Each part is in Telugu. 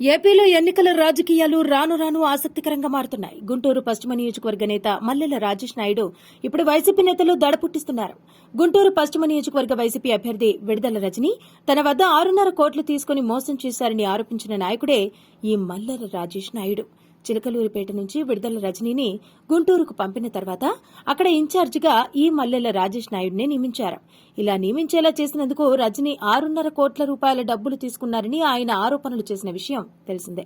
ఏపీలో ఎన్నికల రాజకీయాలు రాను రాను ఆసక్తికరంగా మారుతున్నాయి. గుంటూరు పశ్చిమ నియోజకవర్గ నేత మల్లెల రాజేష్ నాయుడు ఇప్పుడు వైసీపీ నేతలు దడ పుట్టిస్తున్నారు గుంటూరు పశ్చిమ నియోజకవర్గ వైసీపీ అభ్యర్థి విడుదల రజని తన వద్ద ఆరున్నర కోట్లు తీసుకుని మోసం చేశారని ఆరోపించిన నాయకుడే ఈ మల్లెల రాజేష్ నాయుడు. చిలకలూరిపేట నుంచి విడుదల రజనీని గుంటూరుకు పంపిన తర్వాత అక్కడ ఇన్ఛార్జిగా ఈ మల్లెల రాజేష్ నాయుడిని నియమించారు. ఇలా నియమించేలా చేసినందుకు రజనీ ఆరున్నర కోట్ల రూపాయల డబ్బులు తీసుకున్నారని ఆయన ఆరోపణలు చేసిన విషయం తెలిసిందే.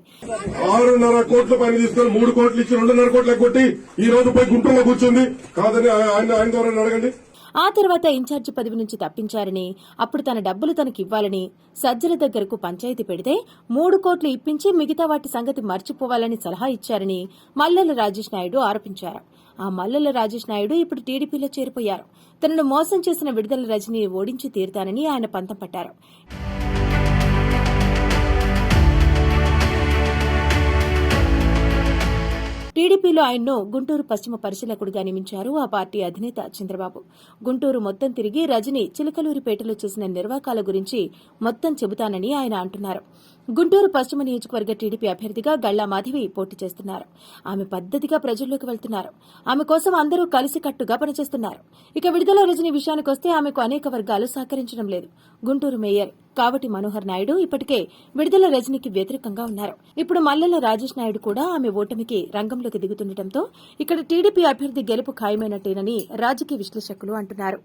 ఆరున్నర కోట్ల పైన తీసుకుని మూడు కోట్లు ఇచ్చి రెండున్నర కోట్ల కొట్టి ఈ రోజు పోయి గుంటూరులో కూర్చుంది. కాదని ఆయన ఆయన ద్వారా అడగండి ఆ తర్వాత ఇన్ఛార్జి పదవి నుంచి తప్పించారని అప్పుడు తన డబ్బులు తనకి ఇవ్వాలని సజ్జల దగ్గరకు పంచాయతీ పెడితే మూడు కోట్లు ఇప్పించి మిగతా వాటి సంగతి మర్చిపోవాలని సలహా ఇచ్చారని మల్లెల రాజేష్ నాయుడు ఆరోపించారు. ఆ మల్లెల రాజేష్ నాయుడు ఇప్పుడు టీడీపీలో చేరిపోయారు. తనను మోసం చేసిన విడుదల రజని ఓడించి తీరుతానని ఆయన పంతం పట్టారు. టీడీపీలో ఆయన్ను గుంటూరు పశ్చిమ పరిశీలకుడిగా నియమించారు ఆ పార్టీ అధినేత చంద్రబాబు. గుంటూరు మొత్తం తిరిగి రజని చిలకలూరిపేటలో చేసిన నిర్వాకాల గురించి మొత్తం చెబుతానని ఆయన అంటున్నారు. గుంటూరు పశ్చిమ నియోజకవర్గ టీడీపీ అభ్యర్థిగా గళ్ళా మాధవి పోటీ చేస్తున్నారు. ఆమె పద్దతిగా ప్రజల్లోకి వెళ్తున్నారు. ఆమె కోసం అందరూ కలిసికట్టుగా పనిచేస్తున్నారు. ఇక విడుదల రజని విషయానికొస్తే ఆమెకు అనేక వర్గాలు సహకరించడం లేదు. గుంటూరు మేయర్ కావటి మనోహర్ నాయుడు ఇప్పటికే విడుదల రజనీకి వ్యతిరేకంగా ఉన్నారు. ఇప్పుడు మల్లెల రాజేష్ నాయుడు కూడా ఆమె ఓటమికి రంగంలోకి దిగుతుండటంతో ఇక్కడ టీడీపీ అభ్యర్థి గెలుపు ఖాయమైనట్టేనని రాజకీయ విశ్లేషకులు అంటున్నారు.